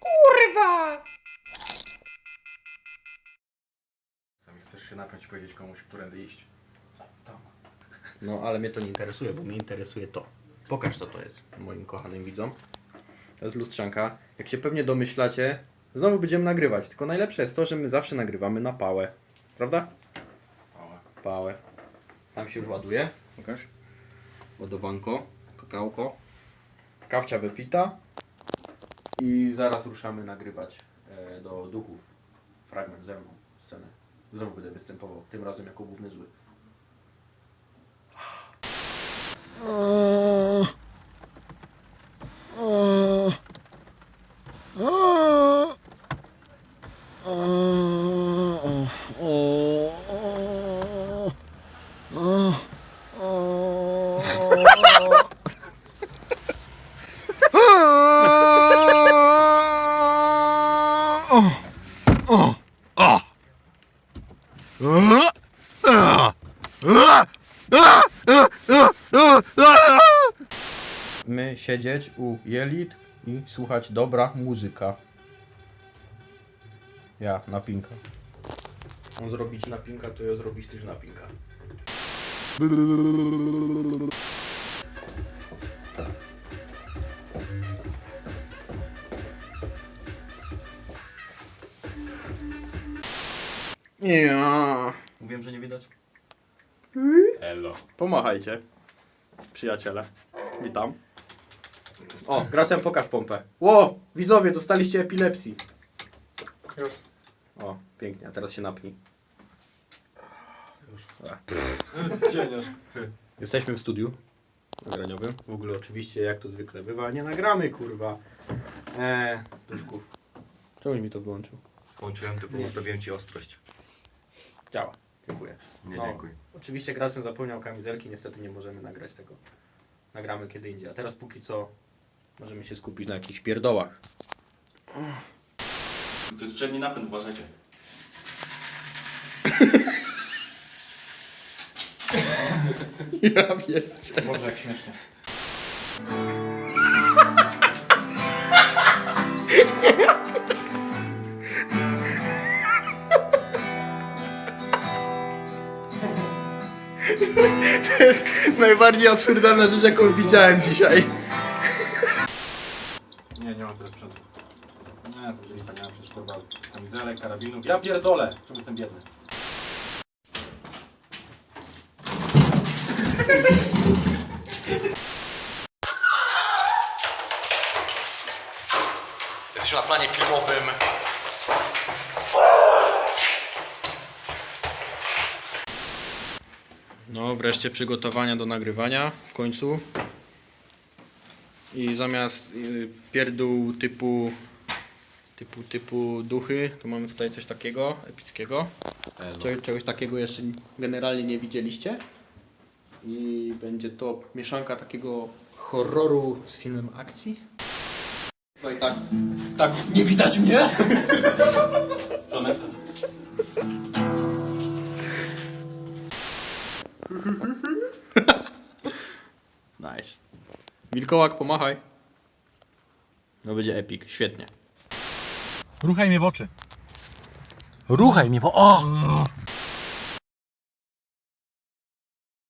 Kurwa! Sami chcesz się napiąć i powiedzieć komuś, którędy iść. Tam. No, ale mnie to nie interesuje, bo mnie interesuje to. Pokaż, co to jest moim kochanym widzom. To jest lustrzanka. Jak się pewnie domyślacie, znowu będziemy nagrywać. Tylko najlepsze jest to, że my zawsze nagrywamy na pałę. Prawda? Mała. Pałę. Tam się już ładuje. Pokaż. Ładowanko, kakałko. Kawcia wypita. I zaraz ruszamy nagrywać e, do duchów. Fragment ze mną, scenę. Znowu będę występował, tym razem jako główny zły. My siedzieć u jelit i słuchać dobra muzyka. Ja, napinka. On zrobić napinka, to ja zrobić też napinka. Ja. Mówiłem, że nie widać? Elo. Pomachajcie. Przyjaciele. Witam. O, Gracjan, pokaż pompę. Ło, widzowie, dostaliście epilepsji. Już. O, pięknie, a teraz się napnij. Cieniasz. Jesteśmy w studiu nagraniowym. W ogóle oczywiście, jak to zwykle bywa, nie nagramy, kurwa. Eee, duszków. Czemu mi to wyłączył? Włączyłem, tylko ustawiłem ci ostrość. Działa. Dziękuję. Nie, No. dziękuję. Oczywiście Gracjan zapomniał kamizelki, niestety nie możemy nagrać tego. Nagramy kiedy indziej. A teraz póki co możemy się skupić na jakichś pierdołach. To jest przedni napęd, uważajcie. Ja wiem. Boże, jak śmiesznie. To jest najbardziej absurdalna rzecz, jaką widziałem dzisiaj. Nie, nie mam tyle sprzętu. Nie, to wzięli tak miałem przecież kurwa kamizelek, karabinów. Ja pierdolę! Czemu jestem biedny? Jesteśmy na planie filmowym. Wreszcie przygotowania do nagrywania w końcu. I zamiast y, pierdół typu typu typu duchy, to mamy tutaj coś takiego epickiego. Cze- czegoś takiego jeszcze generalnie nie widzieliście. I będzie to mieszanka takiego horroru z filmem akcji. No i tak, tak, nie widać mnie? Wilkołak, pomachaj. No będzie epic, świetnie. Ruchaj mnie w oczy. Ruchaj mnie w o!